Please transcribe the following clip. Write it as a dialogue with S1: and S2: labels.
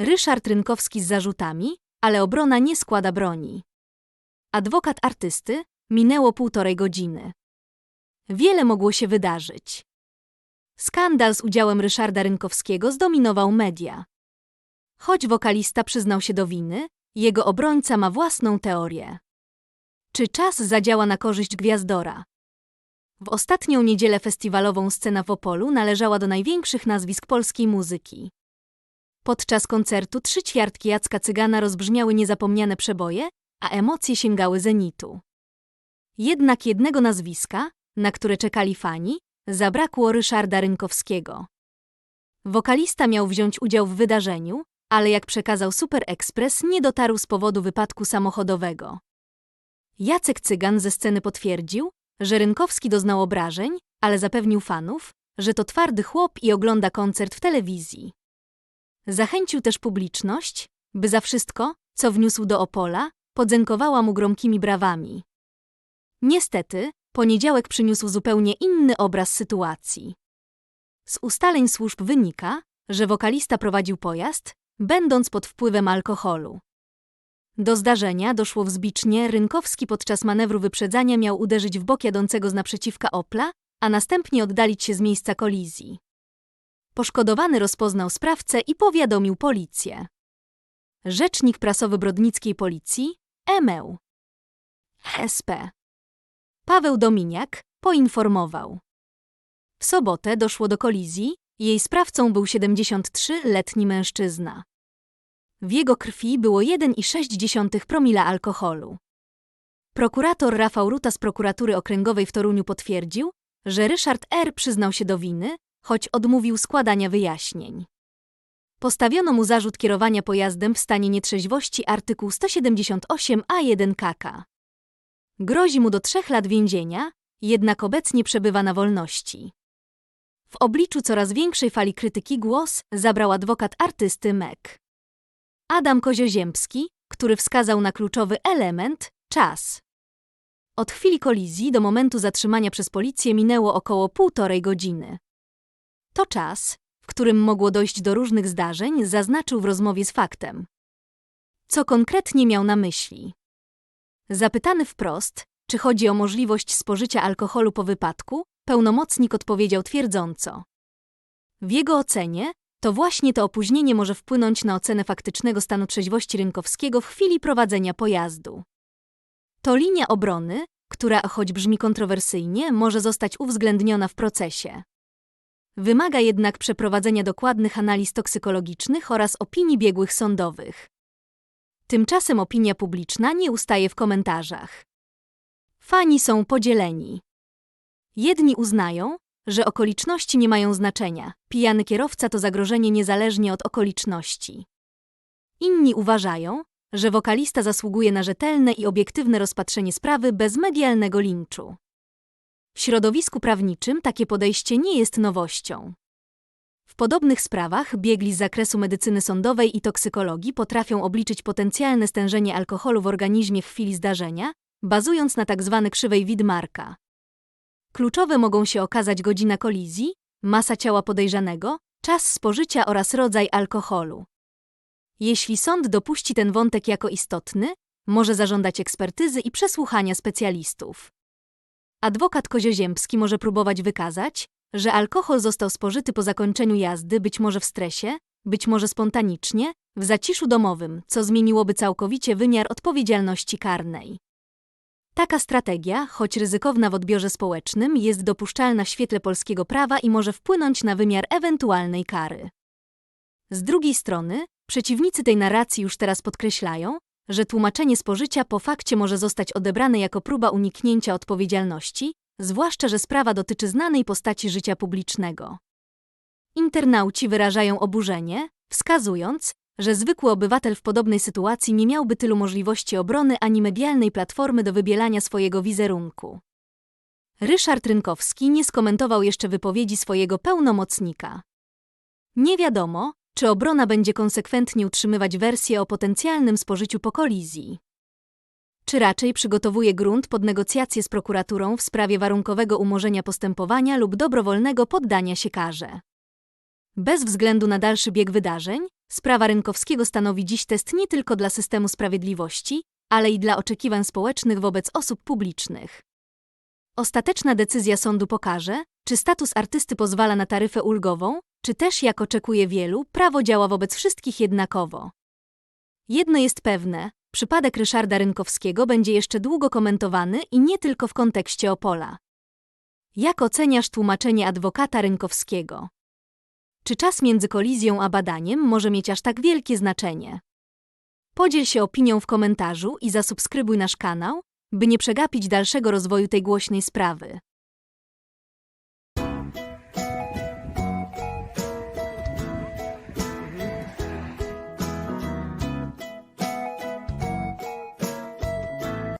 S1: Ryszard Rynkowski z zarzutami, ale obrona nie składa broni. Adwokat artysty minęło półtorej godziny. Wiele mogło się wydarzyć. Skandal z udziałem Ryszarda Rynkowskiego zdominował media. Choć wokalista przyznał się do winy, jego obrońca ma własną teorię. Czy czas zadziała na korzyść gwiazdora? W ostatnią niedzielę festiwalową scena w Opolu należała do największych nazwisk polskiej muzyki. Podczas koncertu trzy ćwiartki Jacka Cygana rozbrzmiały niezapomniane przeboje, a emocje sięgały zenitu. Jednak jednego nazwiska, na które czekali fani, zabrakło Ryszarda Rynkowskiego. Wokalista miał wziąć udział w wydarzeniu, ale jak przekazał Super Express, nie dotarł z powodu wypadku samochodowego. Jacek Cygan ze sceny potwierdził, że Rynkowski doznał obrażeń, ale zapewnił fanów, że to twardy chłop i ogląda koncert w telewizji. Zachęcił też publiczność, by za wszystko, co wniósł do Opola, podziękowała mu gromkimi brawami. Niestety, poniedziałek przyniósł zupełnie inny obraz sytuacji. Z ustaleń służb wynika, że wokalista prowadził pojazd, będąc pod wpływem alkoholu. Do zdarzenia doszło w Zbicznie, Rynkowski podczas manewru wyprzedzania miał uderzyć w bok jadącego z naprzeciwka Opla, a następnie oddalić się z miejsca kolizji. Poszkodowany rozpoznał sprawcę i powiadomił policję. Rzecznik prasowy Brodnickiej Policji, EMEU. SP. Paweł Dominiak poinformował. W sobotę doszło do kolizji, jej sprawcą był 73-letni mężczyzna. W jego krwi było 1,6 promila alkoholu. Prokurator Rafał Ruta z prokuratury okręgowej w Toruniu potwierdził, że Ryszard R. przyznał się do winy, choć odmówił składania wyjaśnień. Postawiono mu zarzut kierowania pojazdem w stanie nietrzeźwości artykuł 178 A1 KK. Grozi mu do trzech lat więzienia, jednak obecnie przebywa na wolności. W obliczu coraz większej fali krytyki głos zabrał adwokat artysty Mek. Adam Kozioziemski, który wskazał na kluczowy element czas. Od chwili kolizji do momentu zatrzymania przez policję minęło około półtorej godziny. To czas, w którym mogło dojść do różnych zdarzeń, zaznaczył w rozmowie z faktem. Co konkretnie miał na myśli? Zapytany wprost, czy chodzi o możliwość spożycia alkoholu po wypadku, pełnomocnik odpowiedział twierdząco. W jego ocenie to właśnie to opóźnienie może wpłynąć na ocenę faktycznego stanu trzeźwości Rynkowskiego w chwili prowadzenia pojazdu. To linia obrony, która, choć brzmi kontrowersyjnie, może zostać uwzględniona w procesie. Wymaga jednak przeprowadzenia dokładnych analiz toksykologicznych oraz opinii biegłych sądowych. Tymczasem opinia publiczna nie ustaje w komentarzach. Fani są podzieleni. Jedni uznają, że okoliczności nie mają znaczenia, pijany kierowca to zagrożenie niezależnie od okoliczności. Inni uważają, że wokalista zasługuje na rzetelne i obiektywne rozpatrzenie sprawy bez medialnego linczu. W środowisku prawniczym takie podejście nie jest nowością. W podobnych sprawach biegli z zakresu medycyny sądowej i toksykologii potrafią obliczyć potencjalne stężenie alkoholu w organizmie w chwili zdarzenia, bazując na tzw. Tak krzywej Widmarka. Kluczowe mogą się okazać godzina kolizji, masa ciała podejrzanego, czas spożycia oraz rodzaj alkoholu. Jeśli sąd dopuści ten wątek jako istotny, może zażądać ekspertyzy i przesłuchania specjalistów. Adwokat Kozioziemski może próbować wykazać, że alkohol został spożyty po zakończeniu jazdy, być może w stresie, być może spontanicznie, w zaciszu domowym, co zmieniłoby całkowicie wymiar odpowiedzialności karnej. Taka strategia, choć ryzykowna w odbiorze społecznym, jest dopuszczalna w świetle polskiego prawa i może wpłynąć na wymiar ewentualnej kary. Z drugiej strony, przeciwnicy tej narracji już teraz podkreślają, że tłumaczenie spożycia po fakcie może zostać odebrane jako próba uniknięcia odpowiedzialności, zwłaszcza że sprawa dotyczy znanej postaci życia publicznego. Internauci wyrażają oburzenie, wskazując, że zwykły obywatel w podobnej sytuacji nie miałby tylu możliwości obrony ani medialnej platformy do wybielania swojego wizerunku. Ryszard Rynkowski nie skomentował jeszcze wypowiedzi swojego pełnomocnika. Nie wiadomo, czy obrona będzie konsekwentnie utrzymywać wersję o potencjalnym spożyciu po kolizji. Czy raczej przygotowuje grunt pod negocjacje z prokuraturą w sprawie warunkowego umorzenia postępowania lub dobrowolnego poddania się karze. Bez względu na dalszy bieg wydarzeń, Sprawa Rynkowskiego stanowi dziś test nie tylko dla systemu sprawiedliwości, ale i dla oczekiwań społecznych wobec osób publicznych. Ostateczna decyzja sądu pokaże, czy status artysty pozwala na taryfę ulgową, czy też, jak oczekuje wielu, prawo działa wobec wszystkich jednakowo. Jedno jest pewne, przypadek Ryszarda Rynkowskiego będzie jeszcze długo komentowany i nie tylko w kontekście Opola. Jak oceniasz tłumaczenie adwokata Rynkowskiego? Czy czas między kolizją a badaniem może mieć aż tak wielkie znaczenie? Podziel się opinią w komentarzu i zasubskrybuj nasz kanał, by nie przegapić dalszego rozwoju tej głośnej sprawy.